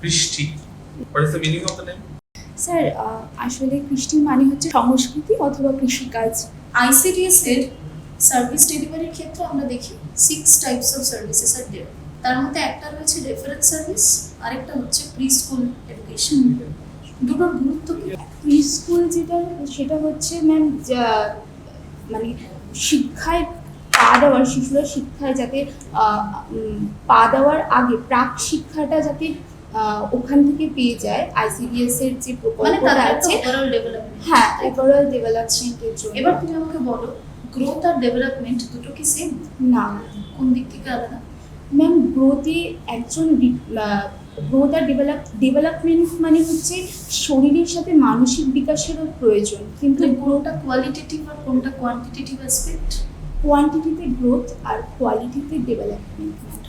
কৃষ্টি। What is the meaning of the name sir আসলে কৃষ্টি মানে হচ্ছে সংস্কৃতি অথবা কৃষিকাজ আইসিডিএস এর সার্ভিস ডেলিভারির ক্ষেত্রে আমরা দেখি সিক্স টাইপস অফ সার্ভিসেস আর দেওয়া তার মধ্যে একটা রয়েছে রেফারেন্স সার্ভিস আরেকটা হচ্ছে প্রি স্কুল এডুকেশন দুটোর গুরুত্ব কি প্রি স্কুল যেটা সেটা হচ্ছে ম্যাম মানে শিক্ষায় পা দেওয়ার শিশুরা শিক্ষায় যাতে আহ, পা দেওয়ার আগে প্রাক শিক্ষাটা যাতে ওখান থেকে পেয়ে যায় আইসিডিএস এর যে মানে প্রকল্পটা একটা আছে। হ্যাঁ ওভারঅল ডেভেলপমেন্টের জন্য। এবার তুমি আমাকে বলো গ্রোথ আর ডেভেলপমেন্ট দুটো কি সেম না কোন দিক থেকে আলাদা? ম্যাম গ্রোথে একজন গ্রোথ আর ডেভেলপ ডেভেলপমেন্ট মানে হচ্ছে শরীরের সাথে মানসিক বিকাশেরও প্রয়োজন। কিন্তু মানে কোনটা কোয়ালিটেটিভ আর কোনটা কোয়ান্টিটেটিভ অ্যাসপেক্ট কোয়ান্টিটিতে গ্রোথ আর কোয়ালিটিতে ডেভেলপমেন্ট